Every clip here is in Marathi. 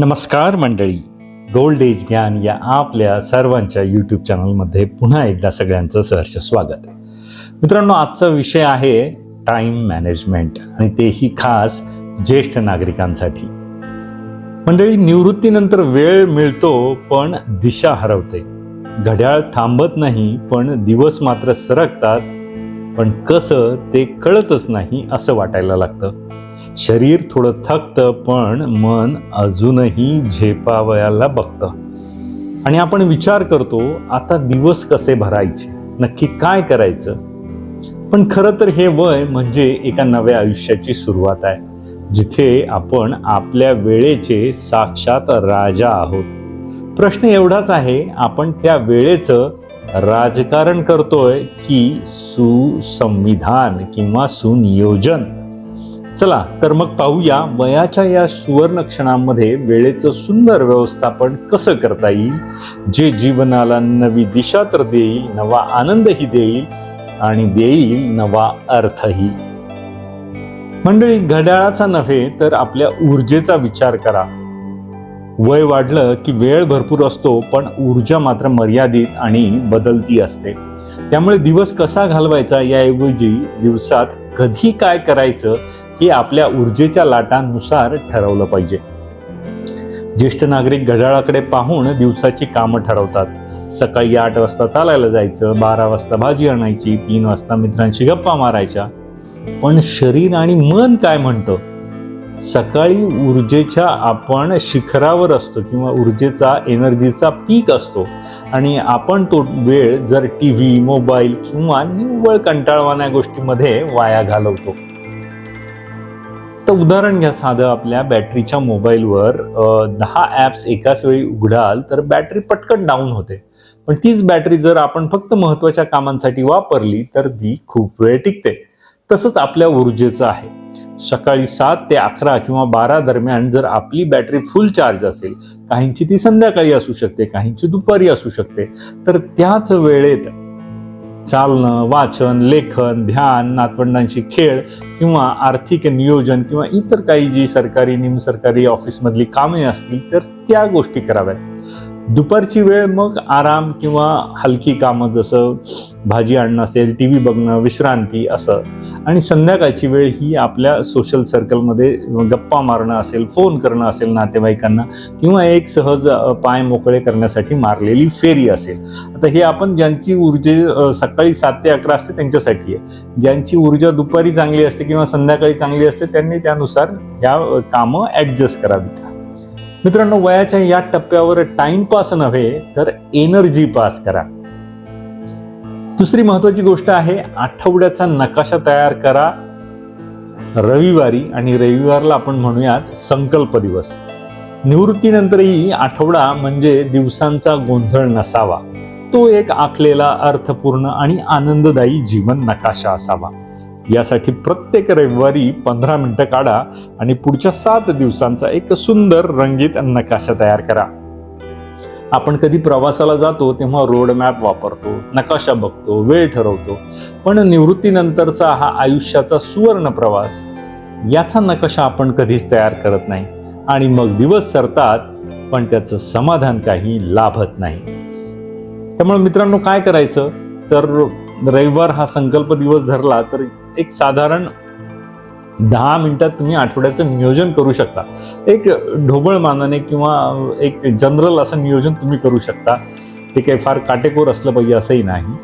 नमस्कार मंडळी. गोल्ड एज ज्ञान या आपल्या सर्वांच्या यूट्यूब चॅनलमध्ये पुन्हा एकदा सगळ्यांचं सहर्ष स्वागत. मित्रांनो आजचा विषय आहे टाइम मॅनेजमेंट आणि तेही खास ज्येष्ठ नागरिकांसाठी. मंडळी निवृत्तीनंतर वेळ मिळतो पण दिशा हरवते. घड्याळ थांबत नाही पण दिवस मात्र सरकतात. पण कसं ते कळतच नाही असं वाटायला लागतं. शरीर थोडं थकतं पण मन अजूनही झेपावयाला बघतं. आणि आपण विचार करतो आता दिवस कसे भरायचे? नक्की काय करायचं? पण खरं तर हे वय म्हणजे एका नव्या आयुष्याची सुरुवात आहे जिथे आपण आपल्या वेळेचे साक्षात राजा आहोत. प्रश्न एवढाच आहे आपण त्या वेळेचं राजकारण करतोय की सुसंविधान किंवा सुनियोजन. चला तर मग पाहूया वयाच्या या सुवर्ण क्षणामध्ये वेळेचं सुंदर व्यवस्थापन कसं करता येईल? जे जीवनाला नवी दिशा तर देईल नवा आनंदही देईल आणि देईल नवा अर्थही. मंडळी घड्याळाचा नव्हे तर आपल्या ऊर्जेचा विचार करा. वय वाढलं की वेळ भरपूर असतो पण ऊर्जा मात्र मर्यादित आणि बदलती असते. त्यामुळे दिवस कसा घालवायचा याऐवजी दिवसात कधी काय करायचं हे आपल्या ऊर्जेच्या लाटांनुसार ठरवलं पाहिजे. ज्येष्ठ नागरिक घड्याळाकडे पाहून दिवसाची कामं ठरवतात. सकाळी आठ वाजता चालायला जायचं बारा वाजता भाजी आणायची तीन वाजता मित्रांशी गप्पा मारायच्या. पण शरीर आणि मन काय म्हणतं? सकाळी ऊर्जेच्या आपण शिखरावर असतो किंवा ऊर्जेचा एनर्जीचा पीक असतो. आणि आपण तो वेळ जर टी व्ही मोबाईल किंवा निव्वळ कंटाळवाण्या गोष्टीमध्ये वाया घालवतो. तर उदाहरण घ्या साधं आपल्या बॅटरीच्या मोबाईलवर. दहा ॲप्स एकाच वेळी उघडाल तर बॅटरी पटकन डाऊन होते. पण तीच बॅटरी जर आपण फक्त महत्त्वाच्या कामांसाठी वापरली तर ती खूप वेळ टिकते. तसंच आपल्या ऊर्जेचं आहे. सकाळी सात ते अकरा किंवा बारा दरम्यान जर आपली बॅटरी फुल चार्ज असेल काहींची ती संध्याकाळी असू शकते काहींची दुपारी असू शकते तर त्याच वेळेत चालणं वाचन लेखन ध्यान नातवंडांशी खेळ किंवा आर्थिक नियोजन किंवा इतर काही जी सरकारी निमसरकारी ऑफिसमधली कामे असतील तर त्या गोष्टी कराव्यात. दुपारची वेळ मग आराम किंवा हलकी कामं जसं भाजी आणणं असेल टी व्ही बघणं विश्रांती असं. आणि संध्याकाळची वेळ ही आपल्या सोशल सर्कलमध्ये गप्पा मारणं असेल फोन करणं असेल नातेवाईकांना किंवा एक सहज पाय मोकळे करण्यासाठी मारलेली फेरी असेल. आता हे आपण ज्यांची ऊर्जे सकाळी सात ते अकरा असते त्यांच्यासाठी आहे. ज्यांची ऊर्जा दुपारी चांगली असते किंवा संध्याकाळी चांगली असते त्यांनी त्यानुसार ह्या कामं ॲडजस्ट करावीत. मित्रांनो वयाच्या या टप्प्यावर टाइमपास नव्हे तर एनर्जी पास करा. दुसरी महत्वाची गोष्ट आहे आठवड्याचा नकाशा तयार करा. रविवारी आणि रविवारला आपण म्हणूयात संकल्प दिवस. निवृत्तीनंतरही आठवडा म्हणजे दिवसांचा गोंधळ नसावा. तो एक आखलेला अर्थपूर्ण आणि आनंददायी जीवन नकाशा असावा. यासाठी प्रत्येक रविवारी पंधरा मिनटं काढा आणि पुढच्या सात दिवसांचा एक सुंदर रंगीत नकाशा तयार करा. आपण कधी प्रवासाला जातो तेव्हा रोड मॅप वापरतो नकाशा बघतो वेळ ठरवतो. पण निवृत्तीनंतरचा हा आयुष्याचा सुवर्ण प्रवास याचा नकाशा आपण कधीच तयार करत नाही. आणि मग दिवस सरतात पण त्याचं समाधान काही लाभत नाही. त्यामुळे मित्रांनो काय करायचं? तर रविवार हा संकल्प दिवस धरला तर एक साधारण दहा मिनिटात तुम्ही आठवड्याचं नियोजन करू शकता. एक ढोबळ मानाने किंवा एक जनरल असं नियोजन तुम्ही करू शकता. ते काही फार काटेकोर असलं पाहिजे असंही नाही.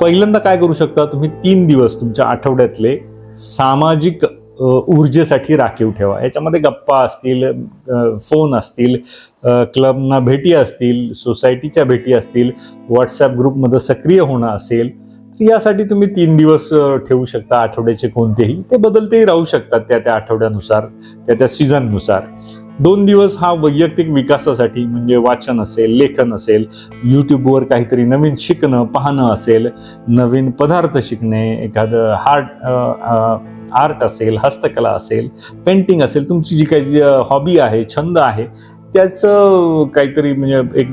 पहिल्यांदा काय करू शकता तुम्ही तीन दिवस तुमच्या आठवड्यातले सामाजिक ऊर्जेसाठी राखीव ठेवा. याच्यामध्ये गप्पा असतील फोन असतील क्लबना भेटी असतील सोसायटीच्या भेटी असतील व्हॉट्सॲप ग्रुपमध्ये सक्रिय होणं असेल यासाठी तुम्ही तीन दिवस ठेवू शकता आठवड्याचे कोणतेही. ते बदलतेही राहू शकतात त्या त्या आठवड्यानुसार त्या त्या सीझननुसार. दोन दिवस हा वैयक्तिक विकासासाठी म्हणजे वाचन असेल लेखन असेल यूट्यूबवर काहीतरी नवीन शिकणं पाहणं असेल नवीन पदार्थ शिकणे एखादं हार्ट आर्ट असेल हस्तकला असेल पेंटिंग असेल तुमची जी काही हॉबी आहे छंद आहे त्याचं काहीतरी म्हणजे एक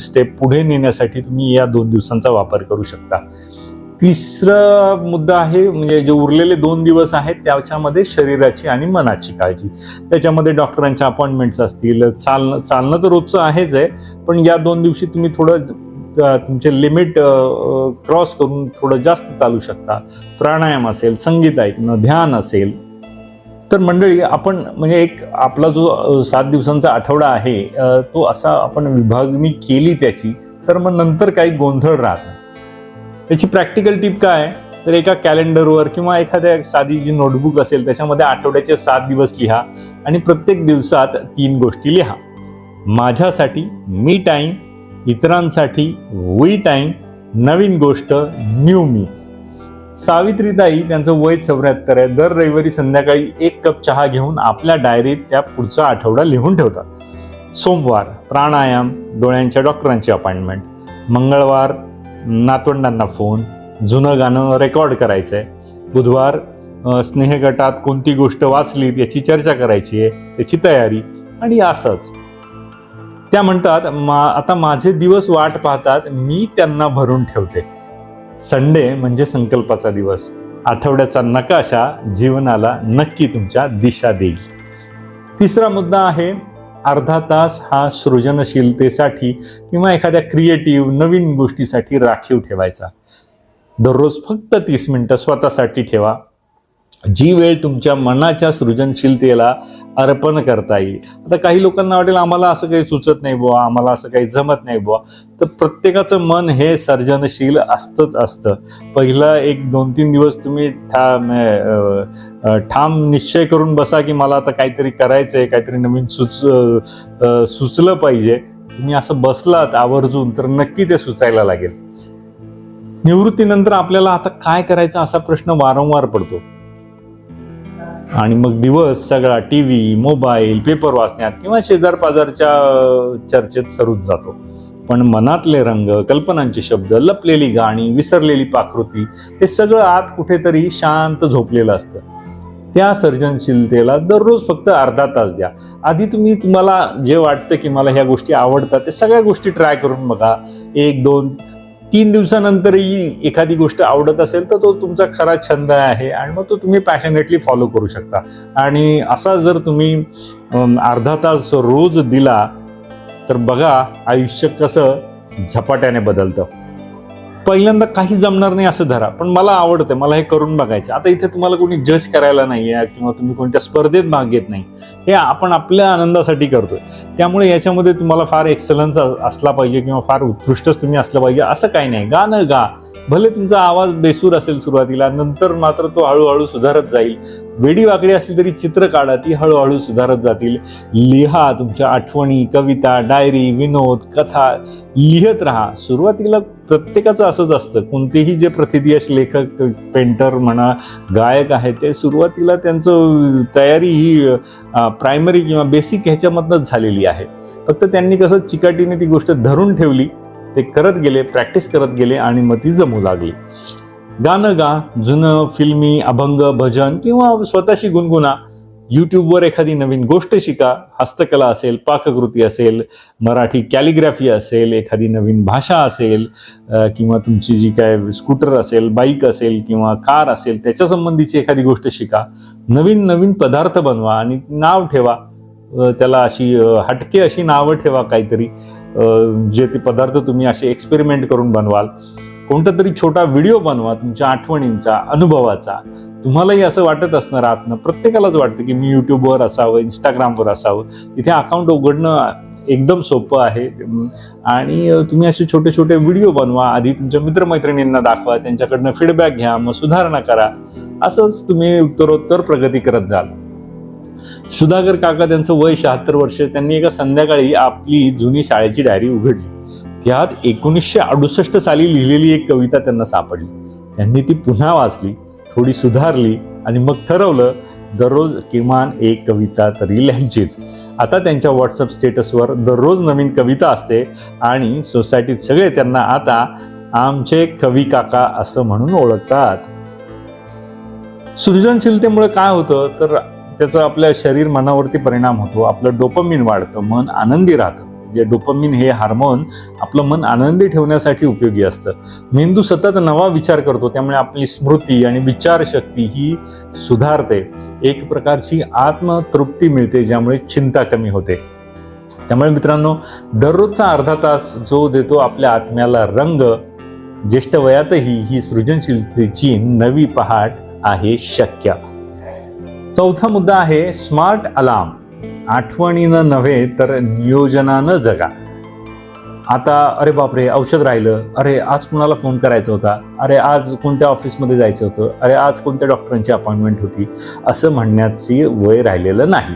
स्टेप पुढे नेण्यासाठी तुम्ही या दोन दिवसांचा वापर करू शकता. तिसरा मुद्दा आहे म्हणजे जे उरलेले दोन दिवस आहेत त्याच्यामध्ये शरीराची आणि मनाची काळजी. त्याच्यामध्ये डॉक्टरांच्या अपॉइंटमेंट्स असतील चालणं चालणं तर रोजचं आहेच आहे पण या दोन दिवशी तुम्ही थोडं तुमचे लिमिट क्रॉस करून थोडं जास्त चालू शकता. प्राणायाम असेल संगीत ऐकणं ध्यान असेल. तर मंडळी आपण म्हणजे एक आपला जो सात दिवसांचा आठवडा आहे तो असा आपण विभागणी केली त्याची तर मग नंतर काही गोंधळ राहत नाही. त्याची प्रॅक्टिकल टिप काय आहे? तर एका कॅलेंडरवर किंवा एखाद्या साधी जी नोटबुक असेल त्याच्यामध्ये आठवड्याचे सात दिवस लिहा आणि प्रत्येक दिवसात तीन गोष्टी लिहा. माझ्यासाठी मी टाईम इतरांसाठी वी टाईम नवीन गोष्ट न्यू मी सावित्रीताई त्यांचं वय चौऱ्याहत्तर आहे. दर रविवारी संध्याकाळी एक कप चहा घेऊन आपल्या डायरीत त्या पुढचा आठवडा लिहून ठेवतात. सोमवार प्राणायाम डोळ्यांच्या डॉक्टरांची अपॉइंटमेंट मंगळवार नातवंडांना फोन जुनं गाणं रेकॉर्ड करायचं आहे बुधवार स्नेहगटात कोणती गोष्ट वाचली याची चर्चा करायची आहे त्याची तयारी आणि असंच. त्या म्हणतात मा आता माझे दिवस वाट पाहतात मी त्यांना भरून ठेवते. संडे म्हणजे संकल्पाचा दिवस. आठवड्याचा नकाशा जीवनाला नक्की तुमच्या दिशा देईल. तिसरा मुद्दा आहे अर्धा तास हा सृजनशीलतेसाठी किंवा एखाद्या क्रिएटिव्ह नवीन गोष्टीसाठी राखीव ठेवायचा. दररोज फक्त तीस मिनटं स्वतःसाठी ठेवा. जी वेळ तुमच्या मनाच्या सृजनशीलतेला अर्पण करता येईल. आता काही लोकांना वाटेल आम्हाला असं काही सुचत नाही बुवा आम्हाला असं काही जमत नाही बुवा. तर प्रत्येकाचं मन हे सर्जनशील असतंच असतं. पहिला एक दोन तीन दिवस तुम्ही ठा ठाम निश्चय करून बसा की मला आता काहीतरी करायचं आहे काहीतरी नवीन सुच सुचलं पाहिजे. तुम्ही असं बसलात आवर्जून तर नक्की ते सुचायला लागेल. निवृत्तीनंतर आपल्याला आता काय करायचं असा प्रश्न वारंवार पडतो. आणि मग दिवस सगळा टी व्ही मोबाईल पेपर वाचण्यात किंवा शेजार पाजारच्या चर्चेत सरूच जातो. पण मनातले रंग कल्पनांचे शब्द लपलेली गाणी विसरलेली पाकृती हे सगळं आत कुठेतरी शांत झोपलेलं असतं. त्या सर्जनशीलतेला दररोज फक्त अर्धा तास द्या. आधी तुम्ही तुम्हाला जे वाटतं की मला ह्या गोष्टी आवडतात त्या सगळ्या गोष्टी ट्राय करून बघा. एक दोन तीन दिवसानंतरही एखादी गोष्ट आवडत असेल तर तो तुमचा खरा छंद आहे आणि मग तो तुम्ही पॅशनेटली फॉलो करू शकता. आणि असा जर तुम्ही अर्धा तास रोज दिला तर बघा आयुष्य कसं झपाट्याने बदलतं. पहिल्यांदा काही जमणार नाही असं धरा पण मला आवडतं मला हे करून बघायचं. आता इथे तुम्हाला कोणी जज करायला नाही आहे किंवा तुम्ही कोणत्या स्पर्धेत भाग घेत नाही. हे आपण आपल्या आनंदासाठी करतोय. त्यामुळे याच्यामध्ये तुम्हाला फार एक्सलन्स असला पाहिजे किंवा फार उत्कृष्टच तुम्ही असलं पाहिजे असं काही नाही. गाणं गा. भले तुमचा आवाज बेसूर असेल सुरुवातीला नंतर मात्र तो हळूहळू सुधारत जाईल. वेडी वाकडी असली तरी चित्र काढा ती हळूहळू सुधारत जातील. लिहा तुमच्या आठवणी कविता डायरी विनोद कथा लिहत राहा. सुरुवातीला प्रत्येकाचं असंच असतं. कोणतेही जे प्रतिदियश लेखक पेंटर म्हणा गायक आहेत ते सुरुवातीला त्यांचं तयारी ही प्रायमरी किंवा बेसिक ह्याच्यामधनंच झालेली आहे. फक्त त्यांनी कसं चिकाटीने ती गोष्ट धरून ठेवली ते करत गेले प्रॅक्टिस करत गेले आणि मग ती जमू लागली. गाणं गा जुनं फिल्मी अभंग भजन किंवा स्वतःशी गुणगुणा यूट्यूबवर एखादी नवीन गोष्ट शिका. हस्तकला असेल पाककृती असेल मराठी कॅलिग्राफी असेल एखादी नवीन भाषा असेल किंवा तुमची जी काय स्कूटर असेल बाईक असेल किंवा कार असेल त्याच्या संबंधीची एखादी गोष्ट शिका. नवीन नवीन पदार्थ बनवा आणि नाव ठेवा. त्याला अशी हटके अशी नावं ठेवा काहीतरी. जे ते पदार्थ तुम्ही असे एक्सपेरिमेंट करून बनवाल. कोणता तरी छोटा व्हिडिओ बनवा तुमच्या आठवणींचा अनुभवाचा. तुम्हालाही असं वाटत असणार आतनं. प्रत्येकालाच वाटतं की मी यूट्यूबवर असावं इंस्टाग्रामवर असावं. तिथे अकाउंट उघडणं एकदम सोपं आहे. आणि तुम्ही असे छोटे छोटे व्हिडिओ बनवा. आधी तुमच्या मित्रमैत्रिणींना दाखवा त्यांच्याकडनं फीडबॅक घ्या मग सुधारणा करा. असंच तुम्ही उत्तरोत्तर प्रगती करत जाल. सुधाकर काका त्यांचं वय शहात्तर वर्ष त्यांनी एका संध्याकाळी आपली जुनी शाळेची डायरी उघडली. त्यात एकोणीसशे अडुसष्ट साली लिहिलेली एक कविता त्यांना सापडली. त्यांनी ती पुन्हा वाचली थोडी सुधारली आणि मग ठरवलं दररोज किमान एक कविता तरी लिहायचीच. आता त्यांच्या व्हॉट्सअप स्टेटसवर दररोज नवीन कविता असते आणि सोसायटीत सगळे त्यांना आता आमचे कवी काका असं म्हणून ओळखतात. सृजनशीलतेमुळे काय होतं? तर त्याचा आपल्या शरीर मनावरती परिणाम होतो आपलं डोपमिन वाढतं मन आनंदी राहतं. जे डोपमिन हे हार्मोन आपलं मन आनंदी ठेवण्यासाठी उपयोगी असतं. मेंदू सतत नवा विचार करतो त्यामुळे आपली स्मृती आणि विचारशक्ती ही सुधारते. एक प्रकारची आत्मतृप्ती मिळते ज्यामुळे चिंता कमी होते. त्यामुळे मित्रांनो दररोजचा अर्धा तास जो देतो आपल्या आत्म्याला रंग ज्येष्ठ वयातही ही सृजनशीलतेची नवी पहाट आहे शक्य. चौथा मुद्दा आहे स्मार्ट अलार्म. आठवणीनं नव्हे तर नियोजनानं जगा. आता अरे बापरे औषध राहिलं. अरे आज कुणाला फोन करायचा होता? अरे आज कोणत्या ऑफिसमध्ये जायचं होतं? अरे आज कोणत्या डॉक्टरांची अपॉइंटमेंट होती? असं म्हणण्याची वय राहिलेलं नाही.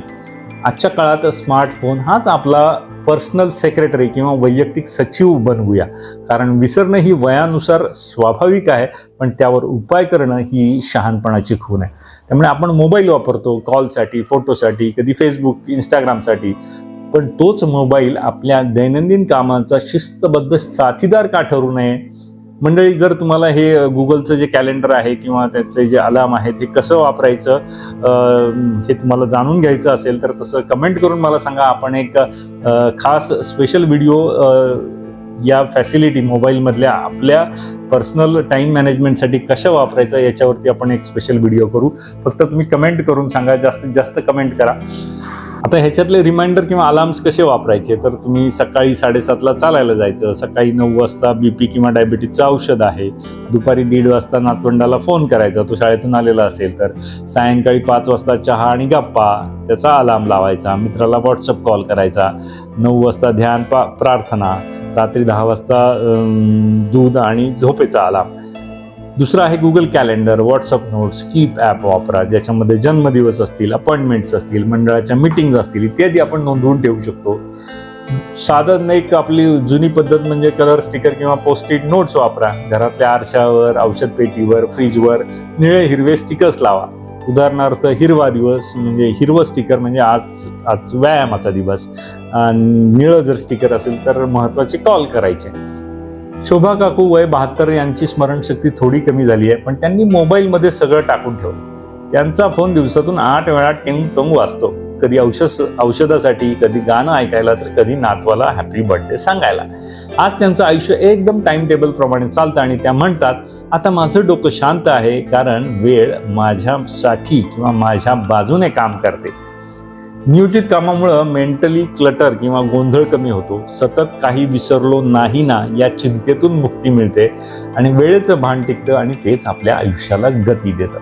आजच्या काळात स्मार्टफोन हाच आपला पर्सनल सेक्रेटरी किंवा वैयक्तिक सचिव बनवूया. कारण विसरणं ही वयानुसार स्वाभाविक आहे पण त्यावर उपाय करणं ही शहाणपणाची खून आहे. त्यामुळे आपण मोबाईल वापरतो कॉलसाठी फोटोसाठी कधी फेसबुक इंस्टाग्रामसाठी पण तोच मोबाईल आपल्या दैनंदिन कामाचा शिस्तबद्ध साथीदार का ठरू नये? मंडळी जर तुम्हाला हे गुगलचं जे कॅलेंडर आहे किंवा त्याचे जे अलार्म आहेत हे कसं वापरायचं हे तुम्हाला जाणून घ्यायचं असेल तर तसं कमेंट करून मला सांगा. आपण एक खास स्पेशल व्हिडिओ या फॅसिलिटी मोबाईलमधल्या आपल्या पर्सनल टाईम मॅनेजमेंटसाठी कशा वापरायचं याच्यावरती आपण एक स्पेशल व्हिडिओ करू. फक्त तुम्ही कमेंट करून सांगा. जास्तीत जास्त कमेंट करा. आता ह्याच्यातले रिमाइंडर किंवा अलार्म्स कसे वापरायचे? तर तुम्ही सकाळी साडेसातला चालायला जायचं सकाळी नऊ वाजता बी पी किंवा डायबिटीजचं औषध आहे दुपारी दीड वाजता नातवंडाला फोन करायचा तो शाळेतून आलेला असेल तर. सायंकाळी पाच वाजता चहा आणि गप्पा त्याचा अलार्म लावायचा मित्राला व्हॉट्सअप कॉल करायचा. नऊ वाजता ध्यान पा प्रार्थना रात्री दहा वाजता दूध आणि झोपेचा अलार्म दुसरं आहे Google calendar WhatsApp notes keep app वापरा ज्याच्यामध्ये जन्मदिवस असतील अपॉइंटमेंट्स असतील मंडळाच्या मिटिंग्ज असतील इत्यादी आपण नोंदवून ठेवू शकतो. साधन एक आपली जुनी पद्धत म्हणजे कलर स्टिकर किंवा पोस्टिट नोट्स वापरा. घरातल्या आरशावर औषध पेटीवर फ्रीजवर निळे हिरवे स्टिकर्स लावा. उदाहरणार्थ हिरवा दिवस म्हणजे हिरवं स्टिकर म्हणजे आज आज व्यायामाचा दिवस. आणि निळं जर स्टिकर असेल तर महत्त्वाचे कॉल करायचे. शोभा काकू वय बहात्तर यांची स्मरणशक्ती थोडी कमी झाली आहे पण त्यांनी मोबाईलमध्ये सगळं टाकून ठेवलं. त्यांचा फोन दिवसातून आठ वेळा टिंग टोंग वाजतो. कधी औषध औषधासाठी कधी गाणं ऐकायला तर कधी नातवाला हॅपी बर्थडे सांगायला. आज त्यांचं आयुष्य एकदम टाइम टेबल प्रमाणे चालतं आणि त्या म्हणतात आता माझं डोकं शांत आहे कारण वेळ माझ्यासाठी किंवा माझ्या बाजूने काम करते. नियोजित कामामुळं मेंटली क्लटर किंवा गोंधळ कमी होतो. सतत काही विसरलो नाही ना या चिंतेतून मुक्ती मिळते आणि वेळेचं भान टिकतं आणि तेच आपल्या आयुष्याला गती देतं.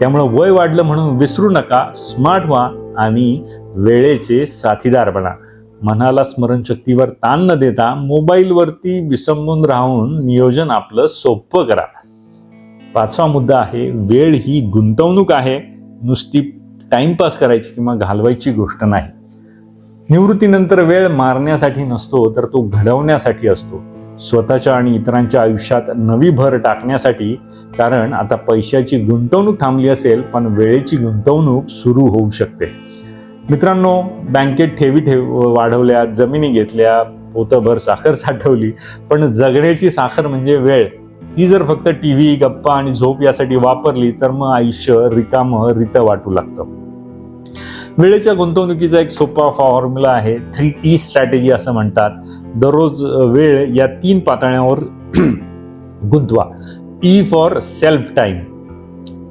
त्यामुळं वय वाढलं म्हणून विसरू नका स्मार्ट व्हा आणि वेळेचे साथीदार बना. मनाला स्मरणशक्तीवर ताण न देता मोबाईलवरती विसंबून राहून नियोजन आपलं सोपं करा. पाचवा मुद्दा आहे वेळ ही गुंतवणूक आहे. नुसती टाइमपास करायची किंवा घालवायची गोष्ट नाही. निवृत्तीनंतर वेळ मारण्यासाठी नसतो तर तो घडवण्यासाठी असतो. स्वतःच्या आणि इतरांच्या आयुष्यात नवी भर टाकण्यासाठी कारण आता पैशाची गुंतवणूक थांबली असेल पण वेळेची गुंतवणूक सुरू होऊ शकते. मित्रांनो बँकेत ठेवी ठेव वाढवल्या जमिनी घेतल्या पोतभर साखर साठवली पण जगण्याची साखर म्हणजे वेळ. ती जर फक्त टी व्ही गप्पा आणि झोप यासाठी वापरली तर मग आयुष्य रिकामं रित वाटू लागतं. वेळेच्या गुंतवणुकीचा एक सोपा फॉर्म्युला आहे. थ्री टी स्ट्रॅटेजी असं म्हणतात. दररोज वेळ या तीन पातळ्यांवर गुंतवा. टी फॉर सेल्फ टाईम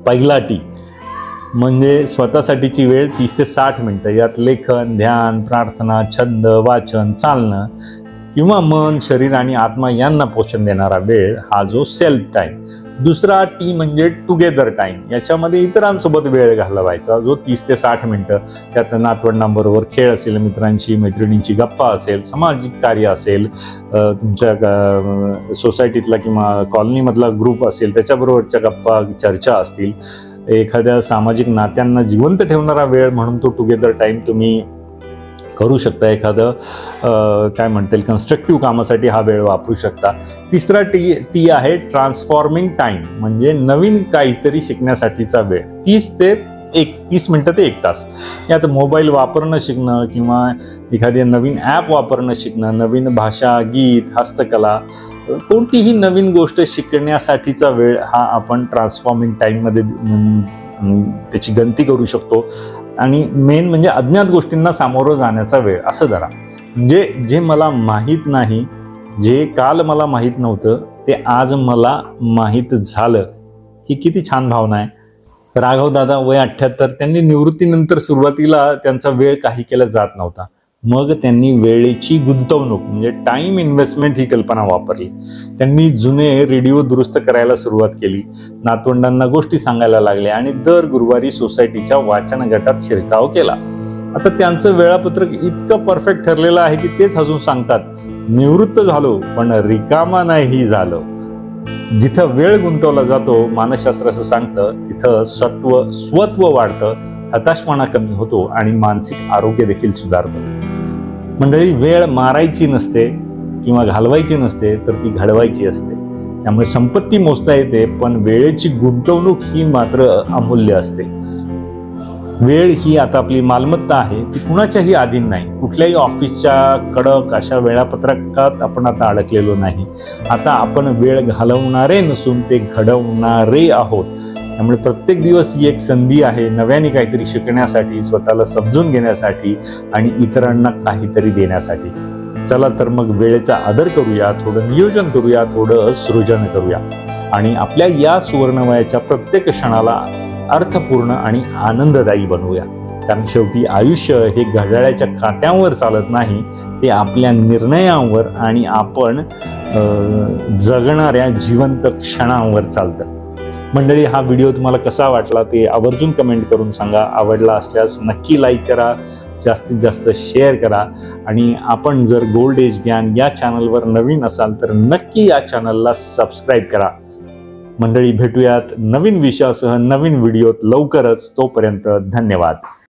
पहिला टी म्हणजे स्वतःसाठीची वेळ तीस ते साठ मिनटं. यात लेखन ध्यान प्रार्थना छंद वाचन चालणं किंवा मन शरीर आणि आत्मा यांना पोषण देणारा वेळ हा जो सेल्फ टाईम दुसरा टी म्हणजे टुगेदर टाईम याच्यामध्ये इतरांसोबत वेळ घालवायचा जो तीस ते साठ मिनटं त्यात नातवंडांबरोबर खेळ असेल मित्रांची मैत्रिणींची गप्पा असेल सामाजिक कार्य असेल तुमच्या सोसायटीतला किंवा कॉलनीमधला ग्रुप असेल त्याच्याबरोबरच्या गप्पा चर्चा असतील. एखाद्या सामाजिक नात्यांना जिवंत ठेवणारा वेळ म्हणून तो टुगेदर टाईम तुम्ही करू शकता एखादं काय म्हणता येईल कन्स्ट्रक्टिव्ह कामासाठी हा वेळ वापरू शकता. तिसरा टी टी आहे ट्रान्सफॉर्मिंग टाईम म्हणजे नवीन काहीतरी शिकण्यासाठीचा वेळ. तीस ते एक तीस मिनटं ते एक तास. यात मोबाईल वापरणं शिकणं किंवा एखादी नवीन ॲप वापरणं शिकणं नवीन भाषा गीत हस्तकला कोणतीही नवीन गोष्ट शिकण्यासाठीचा वेळ हा आपण ट्रान्सफॉर्मिंग टाईममध्ये त्याची गणती करू शकतो. आणि मेन म्हणजे अज्ञात गोष्टींना सामोरं जाण्याचा वेळ. असं धरा. म्हणजे जे मला माहीत नाही जे काल मला माहीत नव्हतं ते आज मला माहीत झालं ही किती छान भावना आहे. राघव दादा वय अठ्ठ्याहत्तर त्यांनी निवृत्तीनंतर सुरुवातीला त्यांचा वेळ काही केला जात नव्हता. मग त्यांनी वेळेची गुंतवणूक म्हणजे टाइम इन्व्हेस्टमेंट ही कल्पना वापरली. त्यांनी जुने रेडिओ दुरुस्त करायला सुरुवात केली. नातवंडांना गोष्टी सांगायला लागल्या आणि दर गुरुवारी सोसायटीच्या वाचन गटात शिरकाव केला. आता त्यांचं वेळापत्रक इतकं परफेक्ट ठरलेलं आहे की तेच अजून सांगतात निवृत्त झालो पण रिकामा नाही झालो. जिथं वेळ गुंतवला जातो मानसशास्त्र असं सांगतं तिथं सत्व स्वत्व वाढतं हताशपणा कमी होतो आणि मानसिक आरोग्य देखील सुधारतं. मंडळी वेळ मारायची नसते किंवा घालवायची नसते तर ती घडवायची असते. त्यामुळे संपत्ती मोजता येते पण वेळेची गुंतवणूक ही मात्र अमूल्य असते. वेळ ही आता आपली मालमत्ता आहे ती कुणाच्याही अधीन नाही. कुठल्याही ऑफिसच्या कडक अशा वेळापत्रकात आपण आता अडकलेलो नाही. आता आपण वेळ घालवणारे नसून ते घडवणारे आहोत. त्यामुळे प्रत्येक दिवस ही एक संधी आहे नव्याने काहीतरी शिकण्यासाठी स्वतःला समजून घेण्यासाठी आणि इतरांना काहीतरी देण्यासाठी. चला तर मग वेळेचा आदर करूया थोडं नियोजन करूया थोडं सृजन करूया. आणि आपल्या या सुवर्णवयाच्या प्रत्येक क्षणाला अर्थपूर्ण आणि आनंददायी बनवूया. कारण शेवटी आयुष्य हे घड्याळ्याच्या काट्यांवर चालत नाही ते आपल्या निर्णयांवर आणि आपण जगणाऱ्या जिवंत क्षणांवर चालतं. मंडळी हा व्हिडिओ तुम्हाला कसा वाटला ते आवर्जून कमेंट करून सांगा. आवडला असल्यास नक्की लाईक करा जास्तीत जास्त शेअर करा. आणि आपण जर गोल्ड एज ज्ञान या चॅनलवर नवीन असाल तर नक्की या चॅनलला सबस्क्राईब करा. मंडळी भेटूयात नवीन विषयासह नवीन व्हिडिओत लवकरच. तोपर्यंत धन्यवाद.